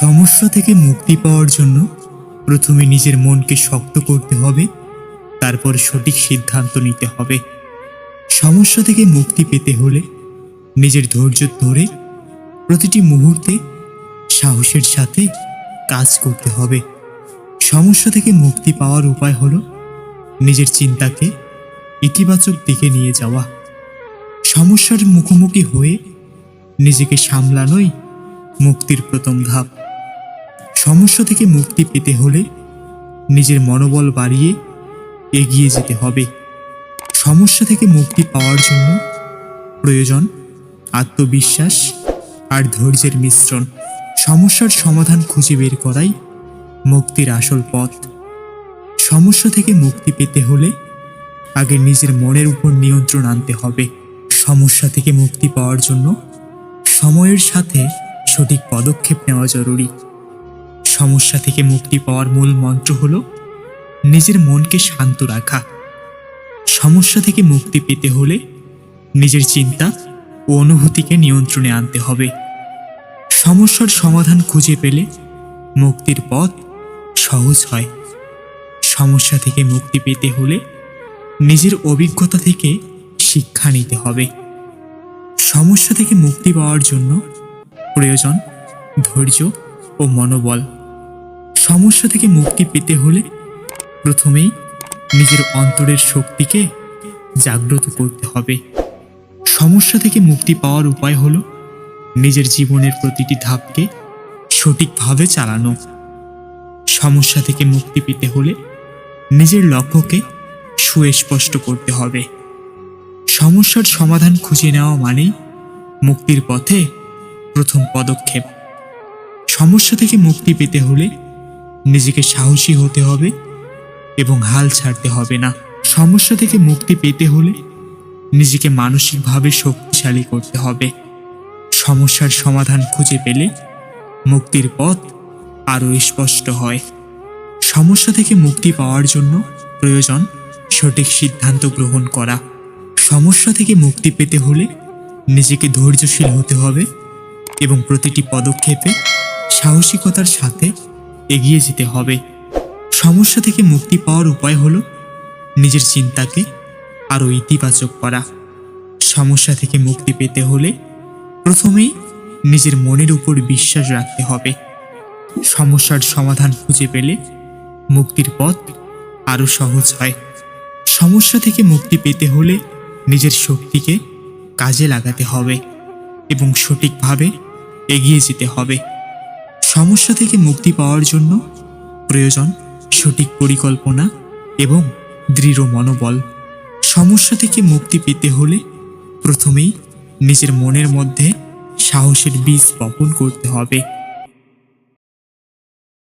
সমস্যা থেকে মুক্তি পাওয়ার জন্য প্রথমে নিজের মনকে শক্ত করতে হবে, তারপর সঠিক সিদ্ধান্ত নিতে হবে। সমস্যা থেকে মুক্তি পেতে হলে নিজের ধৈর্য ধরে প্রতিটি মুহূর্তে সাহসের সাথে কাজ করতে হবে। সমস্যা থেকে মুক্তি পাওয়ার উপায় হল নিজের চিন্তাকে ইতিবাচক দিকে নিয়ে যাওয়া। সমস্যার মুখোমুখি হয়ে নিজেকে সামলানোই মুক্তির প্রথম ধাপ। সমস্যা থেকে মুক্তি পেতে হলে নিজের মনোবল বাড়িয়ে এগিয়ে যেতে হবে। সমস্যা থেকে মুক্তি পাওয়ার জন্য প্রয়োজন আত্মবিশ্বাস আর ধৈর্যের মিশ্রণ। সমস্যার সমাধান খুঁজে বের করাই মুক্তির আসল পথ। সমস্যা থেকে মুক্তি পেতে হলে আগে নিজের মনের উপর নিয়ন্ত্রণ আনতে হবে। সমস্যা থেকে মুক্তি পাওয়ার জন্য সময়ের সাথে সঠিক পদক্ষেপ নেওয়া জরুরি। সমস্যা থেকে মুক্তি পাওয়ার মূল মন্ত্র হল নিজের মনকে শান্ত রাখা। সমস্যা থেকে মুক্তি পেতে হলে নিজের চিন্তা ও অনুভূতিকে নিয়ন্ত্রণে আনতে হবে। সমস্যার সমাধান খুঁজে পেলে মুক্তির পথ সহজ হয়। সমস্যা থেকে মুক্তি পেতে হলে নিজের অভিজ্ঞতা থেকে শিক্ষা নিতে হবে। সমস্যা থেকে মুক্তি পাওয়ার জন্য প্রয়োজন ধৈর্য ও মনোবল। সমস্যা থেকে মুক্তি পেতে হলে প্রথমেই নিজের অন্তরের শক্তিকে জাগ্রত করতে হবে। সমস্যা থেকে মুক্তি পাওয়ার উপায় হল নিজের জীবনের প্রতিটি ধাপকে সঠিকভাবে চালানো। সমস্যা থেকে মুক্তি পেতে হলে নিজের লক্ষ্যকে সুস্পষ্ট করতে হবে। সমস্যার সমাধান খুঁজে নেওয়া মানেই মুক্তির পথে প্রথম পদক্ষেপ। সমস্যা থেকে মুক্তি পেতে হলে নিজেকে সাহসী হতে হবে এবং হাল ছাড়তে হবে না। সমস্যা থেকে মুক্তি পেতে হলে নিজেকে মানসিকভাবে শক্তিশালী করতে হবে। সমস্যার সমাধান খুঁজে পেলে মুক্তির পথ আরও স্পষ্ট হয়। সমস্যা থেকে মুক্তি পাওয়ার জন্য প্রয়োজন সঠিক সিদ্ধান্ত গ্রহণ করা। সমস্যা থেকে মুক্তি পেতে হলে নিজেকে ধৈর্যশীল হতে হবে এবং প্রতিটি পদক্ষেপে সাহসিকতার সাথে এগিয়ে যেতে হবে। সমস্যা থেকে মুক্তি পাওয়ার উপায় হলো নিজের চিন্তাকে আরও ইতিবাচক করা। সমস্যা থেকে মুক্তি পেতে হলে প্রথমেই নিজের মনের উপর বিশ্বাস রাখতে হবে। সমস্যার সমাধান খুঁজে পেলে মুক্তির পথ আরও সহজ হয়। সমস্যা থেকে মুক্তি পেতে হলে নিজের শক্তিকে কাজে লাগাতে হবে এবং সঠিকভাবে এগিয়ে যেতে হবে। সমস্যা থেকে মুক্তি পাওয়ার জন্য প্রয়োজন সঠিক পরিকল্পনা এবং দৃঢ় মনোবল। সমস্যা থেকে মুক্তি পেতে হলে প্রথমেই নিজের মনের মধ্যে সাহসের বীজ বপন করতে হবে।